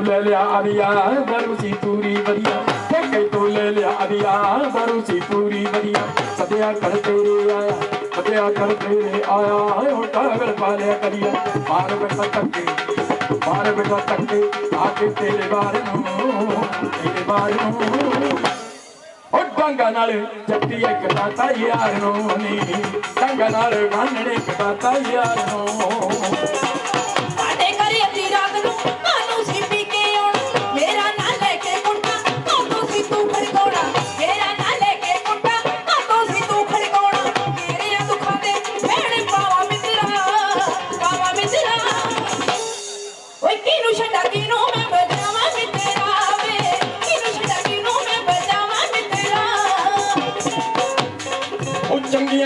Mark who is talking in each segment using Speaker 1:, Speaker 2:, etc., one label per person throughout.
Speaker 1: ਲੈ ਲਿਆ ਅੜੀਆ ਬਰੂ ਸੀ ਪੂਰੀ ਵਧੀਆ। ਠੇਕੇ ਤੋਂ ਲੈ ਲਿਆ ਅੜੀਆ ਬਰੂ ਸੀ ਪੂਰੀ ਵਧੀਆ। ਸਦਿਆ ਕਰ ਤੇਰੇ ਆਇਆ, ਸਦਿਆ ਕਰ ਤੇਰੇ ਆਇਆ ਉਹ ਕਾਗਲ ਪਾ ਲਿਆ ਕਰੀਆ। ਮਾਰ ਬੇਟਾ ਟੱਕੇ ਮਾਰ ਬੇਟਾ ਟੱਕੇ ਆ ਕੇ ਤੇਰੇ ਬਾਰ ਨੂੰ, ਤੇਰੇ ਬਾਰ ਨੂੰ। ਉਹ ਡਾਂਗਾ ਨਾਲ ਜੱਟੀ ਇੱਕ ਦਾਤਾ ਯਾਰ ਨੂੰ ਨੀ, ਡਾਂਗਾ ਨਾਲ ਗਾਨੜੇ ਇੱਕ ਯਾਰ ਨੂੰ।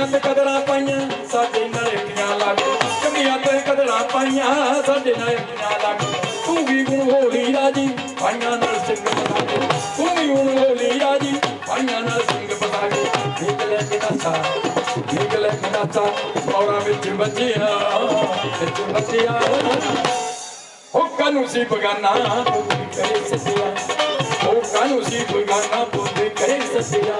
Speaker 1: ਚੰਗੀਆਂ ਕਦਰਾਂ ਪਾਈਆਂ, ਸਾਡੇ ਨਾਲੇ ਲੱਗ ਚੰਗੀਆਂ ਤੇ ਕਦਰਾਂ ਪਾਈਆਂ, ਸਾਡੇ ਨਾਲੇ ਲੱਗ ਤੂੰ ਵੀ ਗੁਣ ਹੋਲੀ ਰਾਜੀ ਪਾਈਆਂ ਨਾਲ ਸਿੰਘ ਬਤਾ ਕੇ। ਤੂੰ ਵੀ ਗੁਣ ਹੋਲੀ ਰਾਜੀ ਪਾਈਆਂ ਨਾਲ ਸਿੰਘ ਬਤਾ ਕੇ। ਨਿਕਲੇ ਕਿ ਨਸਾ ਨਿਕਲੇ ਕਿ ਨਸਾ ਵਿੱਚ ਬੱਜਿਆ ਵਿੱਚ ਬੱਜਿਆ ਉਹ ਕਾਨੂੰ ਸੀ ਬਗਾਨਾ ਪੁੱਤ ਕਰੇ ਸਸਿਆ ਉਹ ਕਾਨੂੰ ਸੀ ਬਗਾਨਾ ਪੁੱਤ ਕਰੇ ਸਸਿਆ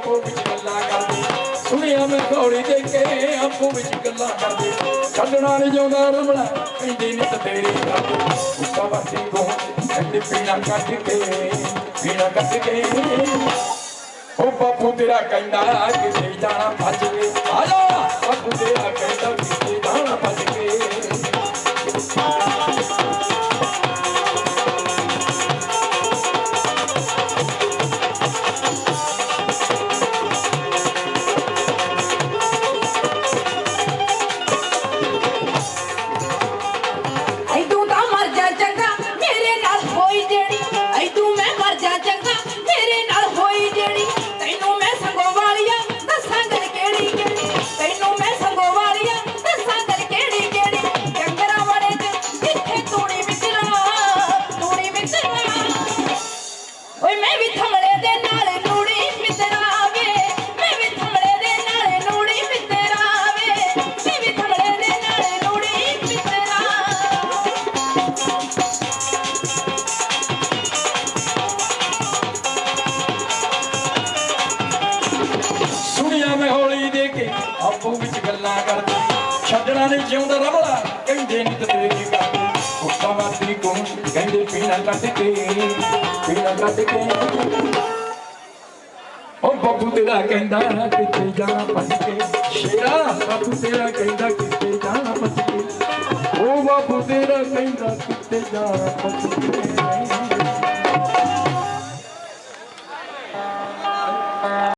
Speaker 1: ਆਪੋ ਵਿੱਚ ਗੱਲਾਂ ਕਰਦੇ ਸੁਣਿਆ ਮੈਂ ਹੌਲੀ ਦੇ ਕੇ ਆਪੋ ਵਿੱਚ ਗੱਲਾਂ ਕਰਦੇ। ਛੱਡਣਾ ਨਹੀਂ ਜਾਉਂਦਾ ਰਮਣਾ ਕਹਿੰਦੀ ਨਿਤ ਤੇਰੀ ਗੱਲ ਉੱਤਾ ਵਾਸੀ ਕੋ ਕਹਿੰਦੀ ਪੀਣਾ ਕੱਟ ਕੇ, ਪੀਣਾ ਕੱਟ ਕੇ ਉਹ ਬਾਪੂ ਤੇਰਾ ਕਹਿੰਦਾ ਕਿਤੇ ਜਾਣਾ ਭੱਜ ਕੇ, ਆ ਜਾ ਬਾਪੂ ਤੇਰਾ ਕਹਿੰਦਾ ਕਿਤੇ ਜਾਣਾ ਭੱਜ ਕੇ। ਆਪੋ ਵਿੱਚ ਗੱਲਾਂ ਕਰਦੇ। ਛੱਡਣਾ ਨਹੀਂ ਜਿਉਂਦਾ ਰਮਲਾ, ਕਹਿੰਦੇ ਨਿਤ ਤੇਰੀ ਕਰਦੇ ਉੱਤਾ ਵਾਸੀ ਕੋ ਕਹਿੰਦੇ ਪੀਣਾ ਕੱਟ ਕੇ। ਪੀਣਾ ਕੱਟ ਕੇ। ਉਹ ਬੱਬੂ ਤੇਰਾ ਕਹਿੰਦਾ ਕਿੱਥੇ ਜਾਣਾ ਭੱਜ ਕੇ। ਸ਼ੇਰਾ, ਬੱਬੂ ਤੇਰਾ ਕਹਿੰਦਾ ਕਿੱਥੇ ਜਾਣਾ ਭੱਜ ਕੇ। ਉਹ ਬੱਬੂ ਤੇਰਾ ਕਹਿੰਦਾ ਕਿੱਥੇ ਜਾਣਾ ਭੱਜ ਕੇ।